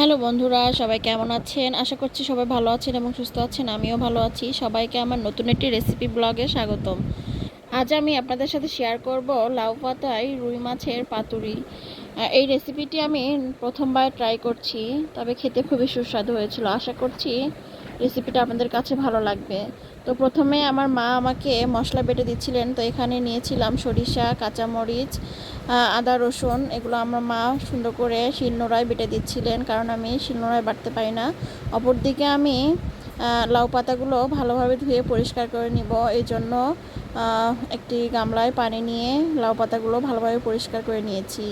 Hello বন্ধুরা, সবাই কেমন আছেন? আশা করছি সবাই ভালো আছেন এবং সুস্থ আছেন, আমিও ভালো আছি। সবাইকে আমার নতুন একটি রেসিপি ব্লগে স্বাগতম। আজ আমি আপনাদের সাথে শেয়ার করব লাউ পাতায় রুই মাছের পাতুরি। এই রেসিপিটি আমি প্রথমবার ট্রাই করছি, তবে খেতে খুবই সুস্বাদু হয়েছিল। আশা করছি রেসিপিটা আপনাদের কাছে ভালো লাগবে। তো প্রথমে আমার মা আমাকে মশলা বেটে দিচ্ছিলেন, তো এখানে নিয়েছিলাম সরিষা, কাঁচামরিচ আদা, রসুন। এগুলো আমার মা সুন্দর করে শিলনোড়ায় বেটে দিচ্ছিলেন, কারণ আমি শিলনোড়ায় বাটতে পারি না। অপরদিকে আমি লাউ পাতাগুলো ভালোভাবে ধুয়ে পরিষ্কার করে নিব। এই জন্য একটি গামলায় পানি নিয়ে লাউ পাতাগুলো ভালোভাবে পরিষ্কার করে নিয়েছি।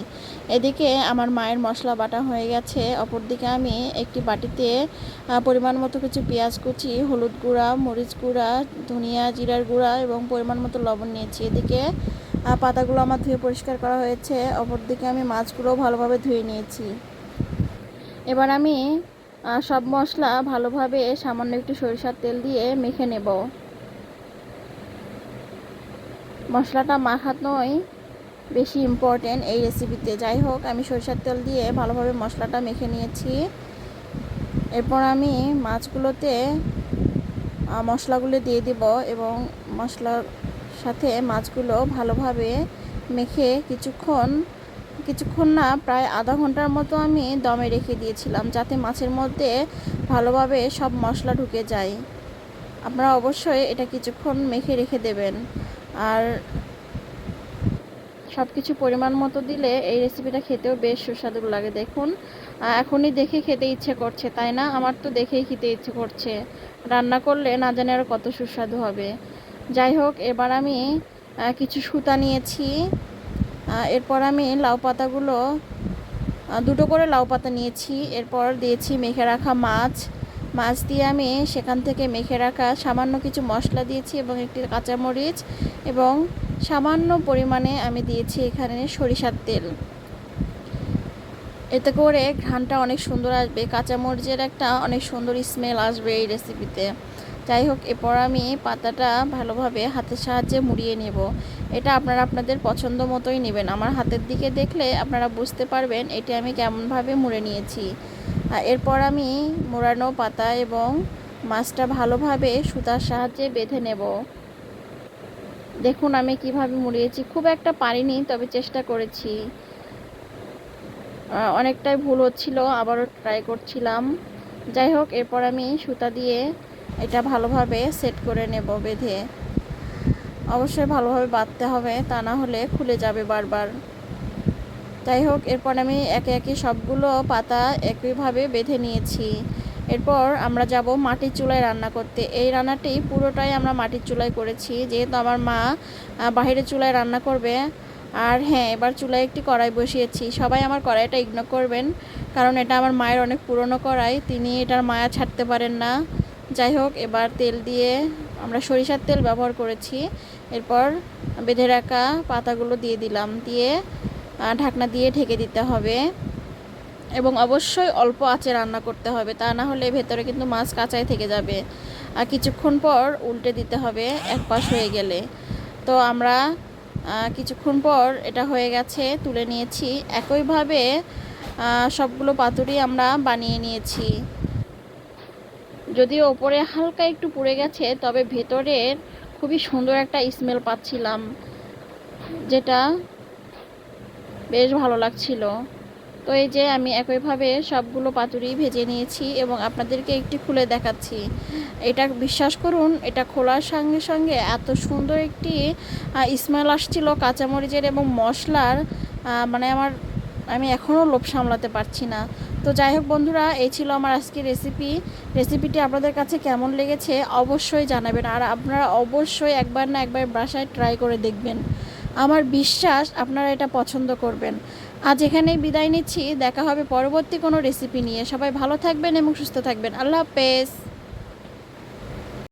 এদিকে আমার মায়ের মশলা বাটা হয়ে গেছে। অপরদিকে আমি একটি বাটিতে পরিমাণ মতো কিছু পেঁয়াজ কুচি, হলুদ গুঁড়া, মরিচ গুঁড়া, ধনিয়া, জিরার গুঁড়া এবং পরিমাণ মতো লবণ নিয়েছি। এদিকে পাতাগুলো আমার ধুয়ে পরিষ্কার করা হয়েছে। অপরদিকে আমি মাছগুলো ভালোভাবে ধুয়ে নিয়েছি। এবার আমি সব মশলা ভালোভাবে সামান্য একটু সরিষার তেল দিয়ে মেখে নেব। মশলাটা মাখানোই বেশি ইম্পর্টেন্ট এই রেসিপিতে যাই হোক, আমি সরিষার তেল দিয়ে ভালোভাবে মশলাটা মেখে নিয়েছি। এরপর আমি মাছগুলোতে মশলাগুলো দিয়ে দিব এবং মশলার সাথে মাছগুলো ভালোভাবে মেখে কিছুক্ষণ কিছুক্ষণ না, প্রায় আধা ঘণ্টার মতো আমি দমে রেখে দিয়েছিলাম যাতে মাছের মধ্যে ভালোভাবে সব মশলা ঢুকে যায়। আপনারা অবশ্যই এটা কিছুক্ষণ মেখে রেখে দেবেন। আর সব কিছু পরিমাণ মতো দিলে এই রেসিপিটা খেতেও বেশ সুস্বাদু লাগে, দেখুন। এখনই দেখে খেতে ইচ্ছে করছে, তাই না? আমার তো দেখেই খেতে ইচ্ছে করছে। রান্না করলে না জানি আর কত সুস্বাদু হবে। যাই হোক, এবার আমি কিছু সুতা নিয়েছি। এরপর আমি লাউ পাতাগুলো দুটো করে লাউ পাতা নিয়েছি। এরপর দিয়েছি মেখে রাখা মাছ। মাছ দিয়ে আমি সেখান থেকে মেখে রাখা সামান্য কিছু মশলা দিয়েছি এবং একটি কাঁচামরিচ এবং সামান্য পরিমাণে আমি দিয়েছি এখানে সরিষার তেল। এতে করে ঘ্রাণটা অনেক সুন্দর আসবে, কাঁচামরিচের একটা অনেক সুন্দর স্মেল আসবে এই রেসিপিতে যাই হোক, এরপর আমি পাতাটা ভালোভাবে হাতের সাহায্যে মুড়িয়ে নেব। এটা আপনারা আপনাদের পছন্দ মতোই নেবেন। আমার হাতের দিকে দেখলে আপনারা বুঝতে পারবেন এটি আমি কেমনভাবে মুড়ে নিয়েছি। এরপর আমি মোড়ানো পাতা এবং মাছটা ভালোভাবে সুতার সাহায্যে বেঁধে নেব। দেখুন আমি কীভাবে মুড়িয়েছি। খুব একটা পারিনি, তবে চেষ্টা করেছি। অনেকটাই ভুল হচ্ছিল, আবারও ট্রাই করছিলাম। যাই হোক, এরপর আমি সুতা দিয়ে এটা ভালোভাবে সেট করে নেব বেঁধে। অবশ্যই ভালোভাবে বাঁধতে হবে, তা না হলে খুলে যাবে বারবার। যাই হোক, এরপর আমি একে একে সবগুলো পাতা একইভাবে বেঁধে নিয়েছি। এরপর আমরা যাব মাটির চুলায় রান্না করতে। এই রান্নাটি পুরোটাই আমরা মাটির চুলায় করেছি, যেহেতু আমার মা বাইরের চুলায় রান্না করবে। আর হ্যাঁ এবার চুলায় একটি কড়াই বসিয়েছি। সবাই আমার কড়াইটা ইগনোর করবেন, কারণ এটা আমার মায়ের অনেক পুরনো কড়াই, তিনি এটার মায়া ছাড়তে পারেন না। যাই হোক, এবার তেল দিয়ে আমরা সরিষার তেল ব্যবহার করেছি। এরপর বেঁধে রাখা পাতাগুলো দিয়ে দিলাম। দিয়ে ঢাকনা দিয়ে ঢেকে দিতে হবে। এবং অবশ্যই অল্প আঁচে রান্না করতে হবে। তা না হলে ভেতরে কিন্তু মাছ কাঁচাই থেকে যাবে। আর কিছুক্ষণ পর উল্টে দিতে হবে, এক পাশ হয়ে গেলে। তো আমরা কিছুক্ষণ পর এটা হয়ে গেছে, তুলে নিয়েছি। একইভাবে সবগুলো পাতুরি আমরা বানিয়ে নিয়েছি। যদিও ওপরে হালকা একটু পুড়ে গেছে, তবে ভেতরের খুবই সুন্দর একটা স্মেল পাচ্ছিলাম, যেটা বেশ ভালো লাগছিল। তো এই যে আমি একইভাবে সবগুলো পাতুরি ভেজে নিয়েছি এবং আপনাদেরকে একটি খুলে দেখাচ্ছি। এটা বিশ্বাস করুন, এটা খোলার সঙ্গে সঙ্গে এত সুন্দর একটি স্মেল আসছিল কাঁচামরিচের এবং মশলার মানে আমার, আমি এখনও লোভ সামলাতে পারছি না। তো যাই হোক বন্ধুরা, এই ছিল আমার আজকে রেসিপি রেসিপিটি আপনাদের কাছে কেমন লেগেছে অবশ্যই জানাবেন, আর আপনারা অবশ্যই একবার না একবার বাসায় ট্রাই করে দেখবেন। আমার বিশ্বাস আপনারা এটা পছন্দ করবেন। আজ এখানেই বিদায় নিচ্ছি, দেখা হবে পরবর্তী কোনো রেসিপি নিয়ে। সবাই ভালো থাকবেন এবং সুস্থ থাকবেন। আল্লাহ হাফেজ।